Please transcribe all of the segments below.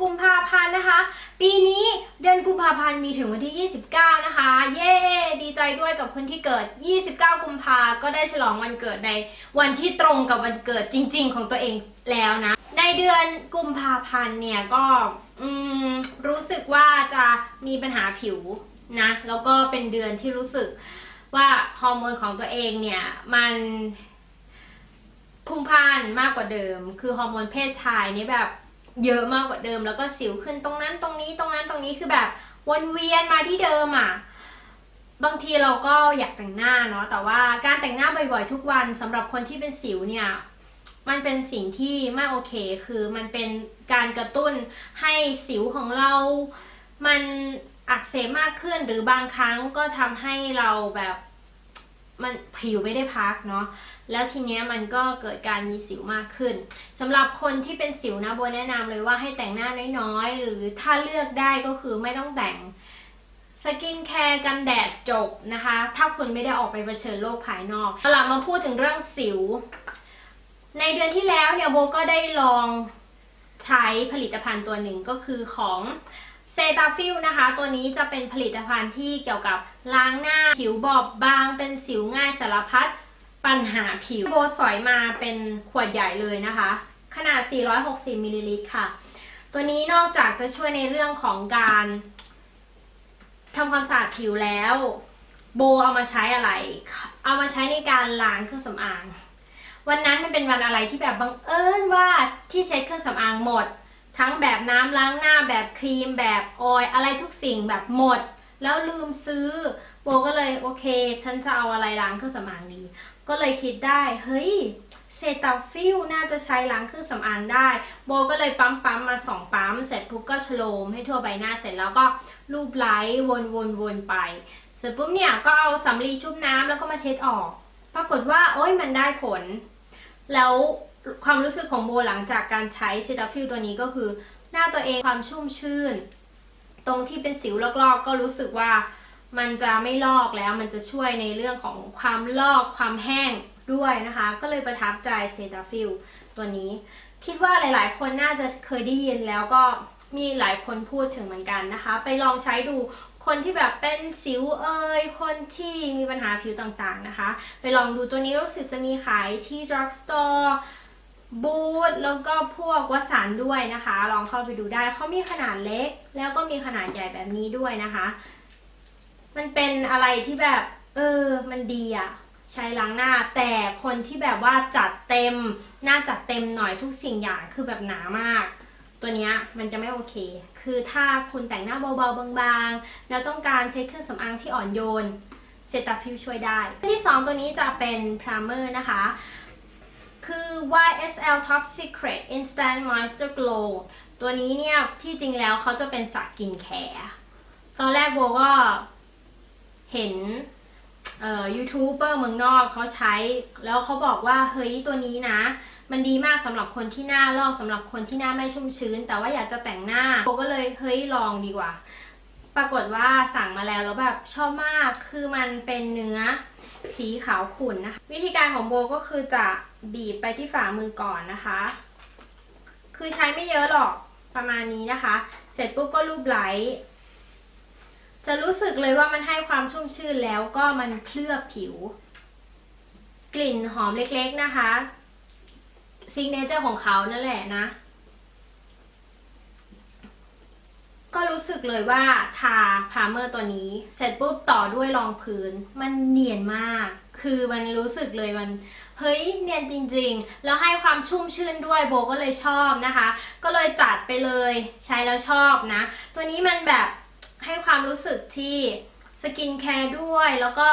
กุมภาพันธ์นะคะ ปีนี้เดือนกุมภาพันธ์มีถึงวันที่ 29 นะคะ เย้ดีใจด้วยกับคนที่เกิด 29 กุมภาก็ได้ฉลองวันเกิดในวันที่ตรงกับวันเกิดจริง ๆ ของตัวเองแล้วนะ ในเดือนกุมภาพันธ์เนี่ยก็รู้สึกว่าจะมีปัญหาผิวนะแล้วก็เป็นเดือนที่รู้สึกว่าฮอร์โมนของตัวเองเนี่ยมันพุ่งพ่านมากกว่าเดิม คือฮอร์โมนเพศชายนี่แบบ เยอะมากกว่าเดิมแล้วก็สิวขึ้นตรงนั้นตรงนี้ตรงนั้นตรงนี้คือแบบวนเวียนมาที่เดิมอะบางทีเราก็อยากแต่งหน้าเนาะแต่ว่าการแต่งหน้าบ่อยๆ ทุกวันสำหรับคนที่เป็นสิวเนี่ยมันเป็นสิ่งที่ไม่โอเค คือมันเป็นการกระตุ้นให้สิวของเรา มันอักเสบมากขึ้นหรือบางครั้งก็ทำให้เราแบบ มันผิวไม่ได้พักเนาะแล้วทีเนี้ยมันก็เกิดการมีสิวมากขึ้นสำหรับคนที่เป็นสิวนะโบแนะนำเลยว่าให้แต่งหน้าน้อยๆ หรือถ้าเลือกได้ก็คือไม่ต้องแต่งสกินแคร์กันแดดจบนะคะ ถ้าคุณไม่ได้ออกไปเผชิญโลกภายนอกเอาล่ะมาพูดถึงเรื่องสิว ในเดือนที่แล้วเนี่ยโบก็ได้ลองใช้ผลิตภัณฑ์ตัวหนึ่งก็คือของ เซตาฟิลนะคะ ตัวนี้จะเป็นผลิตภัณฑ์ที่เกี่ยวกับล้างหน้าผิวบอบบาง เป็นสิวง่ายสารพัดปัญหาผิวโบสอยมาเป็นขวดใหญ่เลยนะคะ ขนาด 460มิลลิลิตรค่ะ ตัวนี้นอกจากจะช่วยในเรื่องของการทำความสะอาดผิวแล้ว โบเอามาใช้อะไร เอามาใช้ในการล้างเครื่องสำอาง วันนั้นมันเป็นวันอะไรที่แบบบังเอิญว่าที่ใช้เครื่องสำอางหมด ทั้งแบบน้ำล้างหน้าแบบครีมแบบออยอะไรทุกสิ่งแบบหมด แล้วลืมซื้อโบก็เลยโอเค ฉันจะเอาอะไรล้างเครื่องสำอางดี ก็เลยคิดได้เฮ้ยเซตาฟิลน่าจะใช้ล้างเครื่องสำอางได้ โบก็เลยปั๊มปั๊มมาสองปั๊ม เสร็จปุ๊บก็ชโลมให้ทั่วใบหน้าเสร็จแล้วก็ลูบไล้วนวนวนไป เสร็จปุ๊บเนี่ยก็เอาสำลีชุบน้ำแล้วก็มาเช็ดออก ปรากฏว่าโอ้ยมันได้ผล แล้ว ความรู้สึกของโบหลังจากการใช้เซตาฟิลตัวนี้ก็คือ หน้าตัวเองความชุ่มชื่น ตรงที่เป็นสิวลอกๆ ก็รู้สึกว่ามันจะไม่ลอกแล้วมันจะช่วยในเรื่องของความลอกความแห้งด้วยนะคะ ก็เลยประทับใจเซตาฟิลตัวนี้ คิดว่าหลายๆ คนน่าจะเคยได้ยินแล้วก็มีหลายคนพูดถึงเหมือนกันนะคะ ไปลองใช้ดูคนที่แบบเป็นสิวเอ่ยคนที่มีปัญหาผิวต่างๆนะคะ ไปลองดูตัวนี้รู้สึกจะมีขายที่ drugstore บูธแล้วก็พวกวัสานด้วยนะคะ ลองเข้าไปดูได้เขามีขนาดเล็ก แล้วก็มีขนาดใหญ่แบบนี้ด้วยนะคะ มันเป็นอะไรที่แบบ เออ มันดีอะใช้ล้างหน้าแต่คนที่แบบว่าจัดเต็ม หน้าจัดเต็มหน่อยทุกสิ่งอย่างคือแบบหนามาก ตัวนี้มันจะไม่โอเค คือถ้าคุณแต่งหน้าเบาๆบางๆ แล้วต้องการใช้เครื่องสำอางที่อ่อนโยนเซตาฟิลช่วยได้ที่ 2 ตัวนี้จะเป็นพรามเมอร์นะคะ คือ YSL Top Secret Instant Moisture Glow ตัวนี้เนี่ย ที่จริงแล้วเขาจะเป็นสกินแคร์ตอนแรกโบก็เห็นเอ่อยูทูบเบอร์เมืองนอกเขาใช้ แล้วเขาบอกว่า เฮ้ยตัวนี้นะ มันดีมากสำหรับคนที่หน้าลอกสำหรับคนที่หน้าไม่ชุ่มชื้น แต่ว่าอยากจะแต่งหน้าโบก็เลยเฮ้ยลองดีกว่า ปรากฏว่าสั่งมาแล้วแล้วแบบชอบมากคือมันเป็นเนื้อ สีขาวขุ่นนะคะ วิธีการของโบก็คือจะบีบไปที่ฝ่ามือก่อนนะคะ คือใช้ไม่เยอะหรอกประมาณนี้นะคะ เสร็จปุ๊บก็ลูบไหล จะรู้สึกเลยว่ามันให้ความชุ่มชื่นแล้วก็มันเคลือบผิว กลิ่นหอมเล็กๆนะคะซิกเนเจอร์ของเขานั่นแหละนะ ก็รู้สึกเลยว่าทาพาเมอร์ตัวนี้ เสร็จปุ๊บต่อด้วยรองพื้น มันเนียนมาก คือมันรู้สึกเลยมัน เฮ้ยเนียนจริงๆ แล้วให้ความชุ่มชื่นด้วยโบก็เลยชอบนะคะ ก็เลยจัดไปเลยใช้แล้วชอบนะ ตัวนี้มันแบบให้ความรู้สึกที่สกินแคร์ด้วยแล้วก็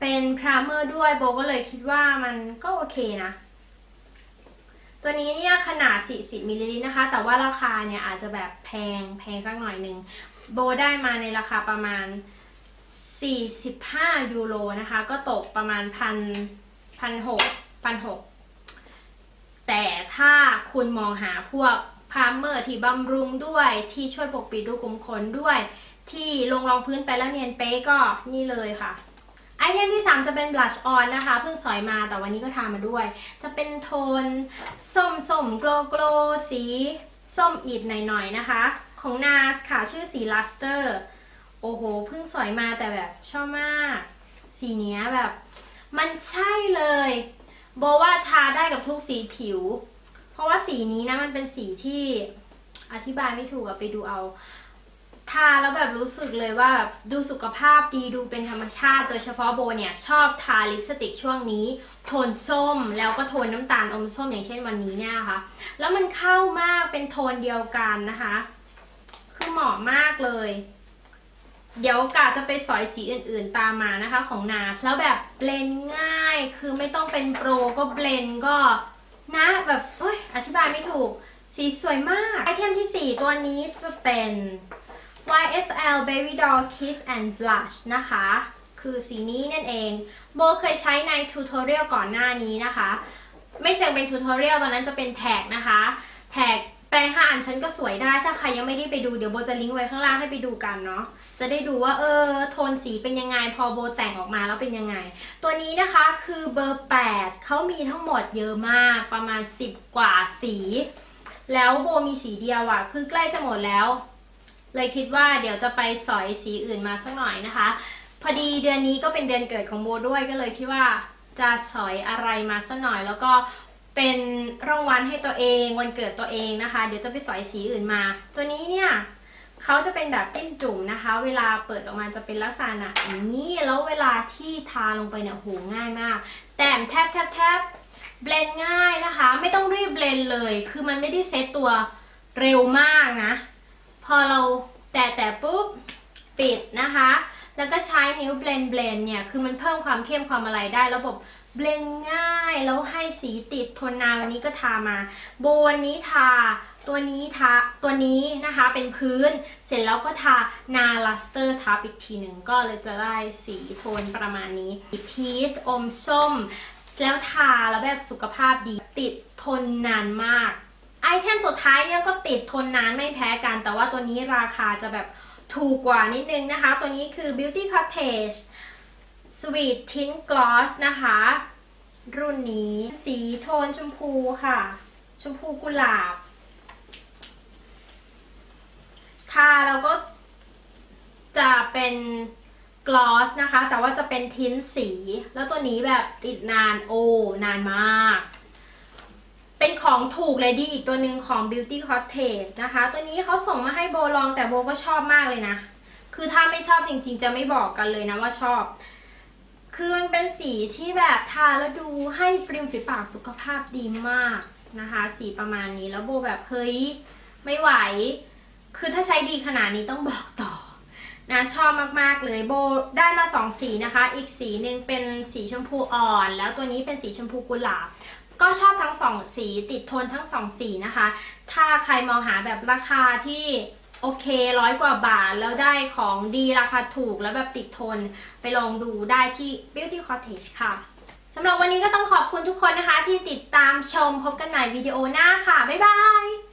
เป็นพรามเมอร์ด้วยโบก็เลยคิดว่ามันก็โอเคนะ ตัวนี้เนี่ยขนาด 40มิลลิลิตรนะคะ แต่ว่าราคาเนี่ยอาจจะแบบแพงแพงสักหน่อยหนึ่งโบได้มาในราคาประมาณ 45 ยูโรนะคะ ก็ตกประมาณพันพันหกพันหกแต่ถ้าคุณมองหาพวกพาร์เมอร์ที่บำรุงด้วยที่ช่วยปกปิดรูขุมขนด้วย ที่ลงรองพื้นไปแล้วเนียนเป๊ะก็นี่เลยค่ะ ไอเทมที่ 3 จะเป็น blush on นะคะ เพิ่งสอยมาแต่วันนี้ก็ทามาด้วย จะเป็นโทนส้มส้มโกลโกลสีส้มอิดหน่อยๆนะคะ ของ NARS ค่ะ ชื่อสี Luster โอ้โห เพิ่งสอยมาแต่แบบชอบมาก สีเนี้ยแบบ มันใช่เลย โบว่าทาได้กับทุกสีผิว เพราะว่าสีนี้นะมันเป็นสีที่อธิบายไม่ถูกอะไปดูเอา ทาแล้วแบบรู้สึกเลยว่าแบบดูสุขภาพดีดูเป็นธรรมชาติ โดยเฉพาะโบเนี่ยชอบทาลิปสติกช่วงนี้ โทนส้มแล้วก็โทนน้ำตาลอมส้มอย่างเช่นวันนี้เนี่ยค่ะ แล้วมันเข้ามากเป็นโทนเดียวกันนะคะ คือเหมาะมากเลย เดี๋ยวกาจะไปสอยสีอื่นๆตามมานะคะ ของนาแล้วแบบเบลนง่าย คือไม่ต้องเป็นโปรก็เบลนก็นะแบบเอ้ยอธิบายไม่ถูก สีสวยมาก ไอเทมที่ 4 ตัวนี้จะเป็น YSL Baby Doll Kiss and Blush นะคะ คือสีนี้นั่นเอง โบเคยใช้ในทูทอเรียลก่อนหน้านี้นะคะ ไม่เชิงเป็นทูทอเรียลตอนนั้นจะเป็นแท็กนะคะ แท็กแปลงห้าอันฉันก็สวยได้ ถ้าใครยังไม่ได้ไปดูเดี๋ยวโบจะลิงก์ไว้ข้างล่างให้ไปดูกันเนาะ จะได้ดูว่าเออโทนสีเป็นยังไง พอโบแต่งออกมาแล้วเป็นยังไง ตัวนี้นะคะคือเบอร์ 8เขามีทั้งหมดเยอะมากประมาณ 10 กว่าสี แล้วโบมีสีเดียวอะคือใกล้จะหมดแล้ว เลยคิดว่าเดี๋ยวจะไปสอยสีอื่นมาสักหน่อยนะคะ พอดีเดือนนี้ก็เป็นเดือนเกิดของโบด้วยก็เลยคิดว่าจะสอยอะไรมาสักหน่อย แล้วก็เป็นรางวัลให้ตัวเองวันเกิดตัวเองนะคะ เดี๋ยวจะไปสอยสีอื่นมา ตัวนี้เนี่ยเขาจะเป็นแบบจิ้มจุ่มนะคะ เวลาเปิดออกมาจะเป็นลักษณะอย่างนี้แล้วเวลาที่ทาลงไปเนี่ยโหง่ายมาก แต้มแทบแทบแทบเบลนง่ายนะคะ ไม่ต้องรีบเบลนเลย คือมันไม่ได้เซตตัวเร็วมากนะ พอเราแตะแตะปุ๊บปิดนะคะ แล้วก็ใช้นิ้วเบลนเบลนเนี่ย คือมันเพิ่มความเข้มความอะไรได้ ระบบเบลนง่าย แล้วให้สีติดทนนานวันนี้ก็ทามา โบวันนี้ทา ตัวนี้ทา ตัวนี้นะคะเป็นพื้น เสร็จแล้วก็ทานาลัสเตอร์ทับอีกทีหนึ่งก็เลยจะได้สีโทนประมาณนี้พีชอมส้ม แล้วทาแล้วแบบสุขภาพดี ติดทนนานมาก ไอเทมสุดท้ายเนี่ยก็ติดทนนานไม่แพ้กัน แต่ว่าตัวนี้ราคาจะแบบถูกกว่านิดนึงนะคะ ตัวนี้คือ Beauty Cottage Sweet Tint Gloss นะคะ รุ่นนี้ สีโทนชมพูค่ะ ชมพูกุหลาบทาแล้วก็จะเป็นกลอสนะคะ แต่ว่าจะเป็นทินสี แล้วตัวนี้แบบติดนานโอ้นานมาก ของถูกเลยดีอีกตัวหนึ่งของ Beauty Cottage นะคะ ตัวนี้เขาส่งมาให้โบลองแต่โบก็ชอบมากเลยนะ คือถ้าไม่ชอบจริงๆ จะไม่บอกกันเลยนะว่าชอบ คือมันเป็นสีที่แบบทาแล้วดูให้ปริมฝีปากสุขภาพดีมากนะคะ สีประมาณนี้แล้วโบแบบเฮ้ยไม่ไหว คือถ้าใช้ดีขนาดนี้ต้องบอกต่อนะชอบมากๆเลยโบได้มา 2 สีนะคะ อีกสีหนึ่งเป็นสีชมพูอ่อน แล้วตัวนี้เป็นสีชมพูกุหลาบ ก็ชอบทั้งสองสีติดทนทั้งสองสีนะคะ ถ้าใครมองหาแบบราคาที่โอเคร้อยกว่าบาทแล้วได้ของดีราคาถูกแล้วแบบติดทน ไปลองดูได้ที่ Beauty Cottage ค่ะสำหรับวันนี้ก็ต้องขอบคุณทุกคนนะคะ ที่ติดตามชมพบกันใหม่วิดีโอหน้าค่ะ บ๊ายบาย